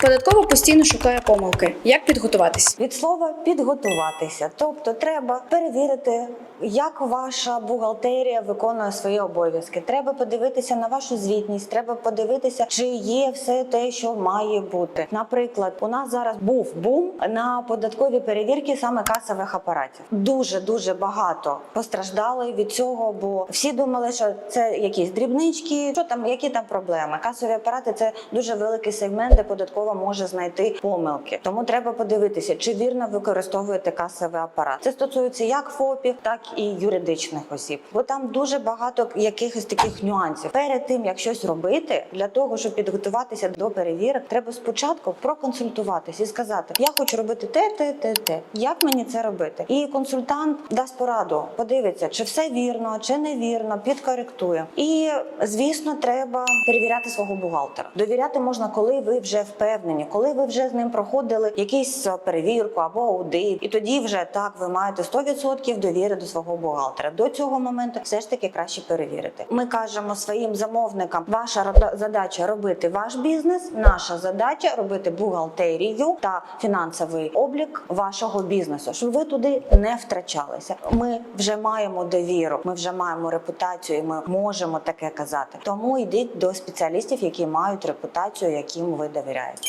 Податкова постійно шукає помилки. Як підготуватись? Від слова підготуватися, тобто треба перевірити, як ваша бухгалтерія виконує свої обов'язки. Треба подивитися на вашу звітність, треба подивитися, чи є все те, що має бути. Наприклад, у нас зараз був бум на податкові перевірки саме касових апаратів. Дуже дуже багато постраждали від цього, бо всі думали, що це якісь дрібнички, що там, які там проблеми. Касові апарати це дуже великий сегмент, де податкова може знайти помилки. Тому треба подивитися, чи вірно використовуєте касовий апарат. Це стосується як ФОПів, так і юридичних осіб, бо там дуже багато якихось таких нюансів. Перед тим як щось робити, для того щоб підготуватися до перевірок, треба спочатку проконсультуватись і сказати: Я хочу робити те, те, те, те. Як мені це робити? І консультант дасть пораду, подивиться, чи все вірно, чи невірно, підкоректує. І звісно, треба перевіряти свого бухгалтера. Довіряти можна, коли ви вже впевнені, коли ви вже з ним проходили якусь е, перевірку або аудит, і тоді вже так ви маєте 100% довіри до свого бухгалтера. До цього моменту все ж таки краще перевірити. Ми кажемо своїм замовникам: ваша задача робити ваш бізнес, наша задача робити бухгалтерію та фінансовий облік вашого бізнесу, щоб ви туди не втрачалися. Ми вже маємо довіру, ми вже маємо репутацію, і ми можемо таке казати. Тому йдіть до спеціалістів, які мають репутацію, яким ви довіряєте.